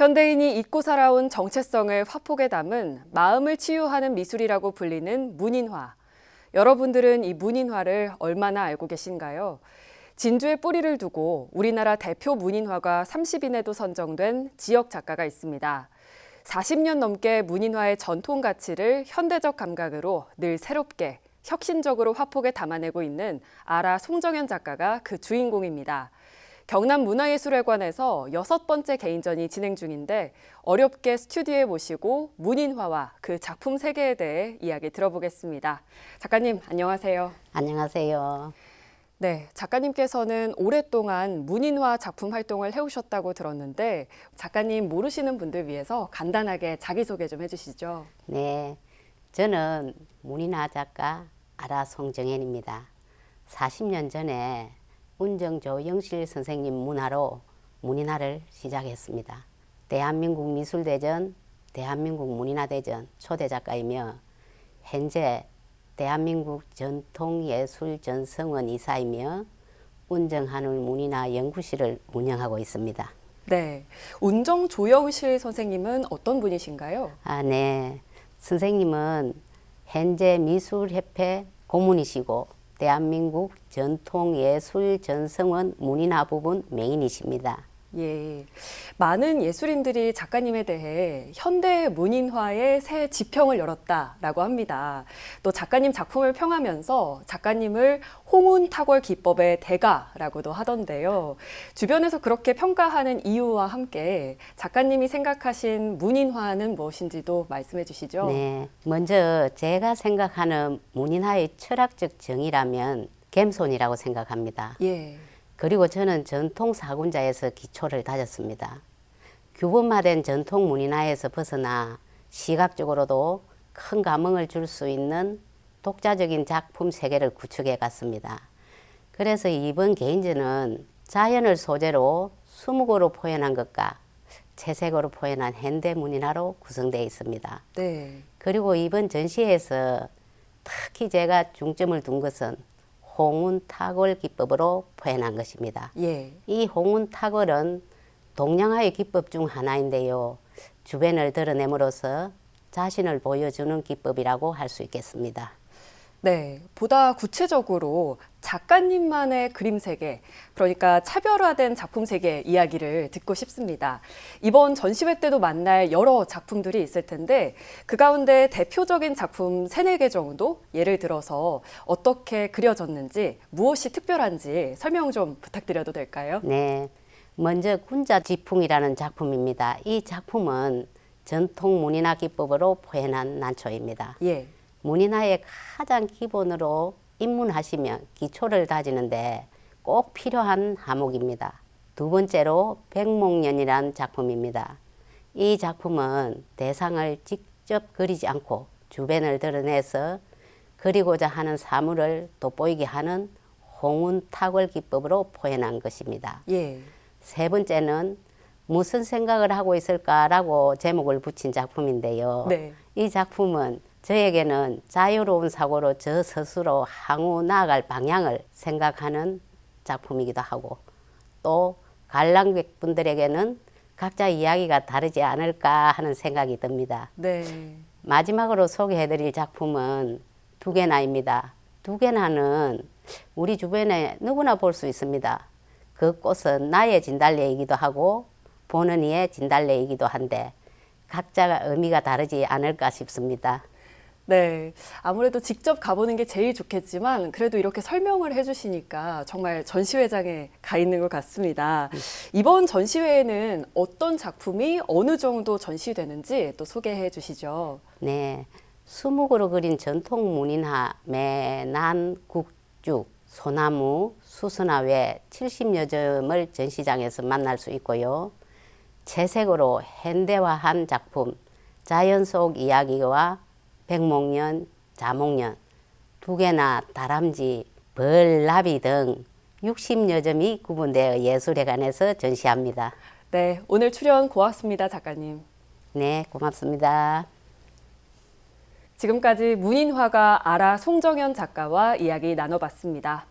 현대인이 잊고 살아온 정체성을 화폭에 담은 마음을 치유하는 미술이라고 불리는 문인화. 여러분들은 이 문인화를 얼마나 알고 계신가요? 진주에 뿌리를 두고 우리나라 대표 문인화가 30인에도 선정된 지역 작가가 있습니다. 40년 넘게 문인화의 전통 가치를 현대적 감각으로 늘 새롭게 혁신적으로 화폭에 담아내고 있는 아라 송정현 작가가 그 주인공입니다. 경남 문화예술회관에서 여섯 번째 개인전이 진행 중인데 어렵게 스튜디오에 모시고 문인화와 그 작품 세계에 대해 이야기 들어보겠습니다. 작가님 안녕하세요. 안녕하세요. 네, 작가님께서는 오랫동안 문인화 작품 활동을 해오셨다고 들었는데 작가님 모르시는 분들 위해서 간단하게 자기소개 좀 해주시죠. 네, 저는 문인화 작가 아라 송정현입니다. 40년 전에 운정조 영실 선생님 문화로 문인화를 시작했습니다. 대한민국 미술대전, 대한민국 문인화대전 초대 작가이며 현재 대한민국 전통예술전성원 이사이며 운정하늘 문인화 연구실을 운영하고 있습니다. 네, 운정 조영실 선생님은 어떤 분이신가요? 아, 네. 선생님은 현재 미술협회 고문이시고 대한민국 전통예술전성원 문인화 부분 메인이십니다. 예, 많은 예술인들이 작가님에 대해 현대 문인화의 새 지평을 열었다라고 합니다. 또 작가님 작품을 평하면서 작가님을 홍운 탁월 기법의 대가라고도 하던데요. 주변에서 그렇게 평가하는 이유와 함께 작가님이 생각하신 문인화는 무엇인지도 말씀해 주시죠. 네. 먼저 제가 생각하는 문인화의 철학적 정의라면 겸손이라고 생각합니다. 예, 그리고 저는 전통 사군자에서 기초를 다졌습니다. 규범화된 전통 문인화에서 벗어나 시각적으로도 큰 감흥을 줄 수 있는 독자적인 작품 세계를 구축해 갔습니다. 그래서 이번 개인전은 자연을 소재로 수묵으로 표현한 것과 채색으로 표현한 현대 문인화로 구성되어 있습니다. 네, 그리고 이번 전시회에서 특히 제가 중점을 둔 것은 홍운 탁월 기법으로 표현한 것입니다. 예, 이 홍운 탁월은 동양화의 기법 중 하나인데요. 주변을 드러냄으로써 자신을 보여주는 기법이라고 할 수 있겠습니다. 네, 보다 구체적으로 작가님만의 그림 세계, 그러니까 차별화된 작품 세계 이야기를 듣고 싶습니다. 이번 전시회 때도 만날 여러 작품들이 있을 텐데, 그 가운데 대표적인 작품 세네 개 정도 예를 들어서 어떻게 그려졌는지, 무엇이 특별한지 설명 좀 부탁드려도 될까요? 네. 먼저 군자 지풍이라는 작품입니다. 이 작품은 전통 문인화 기법으로 표현한 난초입니다. 예, 문인화의 가장 기본으로 입문하시면 기초를 다지는데 꼭 필요한 항목입니다. 두 번째로 백목년이라는 작품입니다. 이 작품은 대상을 직접 그리지 않고 주변을 드러내서 그리고자 하는 사물을 돋보이게 하는 홍운 탁월 기법으로 표현한 것입니다. 예, 세 번째는 무슨 생각을 하고 있을까라고 제목을 붙인 작품인데요. 네. 이 작품은 저에게는 자유로운 사고로 저 스스로 향후 나아갈 방향을 생각하는 작품이기도 하고 또 관람객분들에게는 각자 이야기가 다르지 않을까 하는 생각이 듭니다. 네, 마지막으로 소개해드릴 작품은 두 개나입니다. 두 개나는 우리 주변에 누구나 볼 수 있습니다. 그 꽃은 나의 진달래이기도 하고 보는 이의 진달래이기도 한데 각자가 의미가 다르지 않을까 싶습니다. 네. 아무래도 직접 가보는 게 제일 좋겠지만 그래도 이렇게 설명을 해주시니까 정말 전시회장에 가 있는 것 같습니다. 이번 전시회에는 어떤 작품이 어느 정도 전시되는지 또 소개해 주시죠. 네, 수묵으로 그린 전통 문인화 매난 국죽 소나무 수선화 외 70여 점을 전시장에서 만날 수 있고요. 채색으로 현대화한 작품 자연 속 이야기와 백목련, 자목련, 두개나 다람쥐, 벌 나비 등 60여 점이 구분되어 예술회관에서 전시합니다. 네. 오늘 출연 고맙습니다, 작가님. 네, 고맙습니다. 지금까지 문인화가 아라 송정현 작가와 이야기 나눠봤습니다.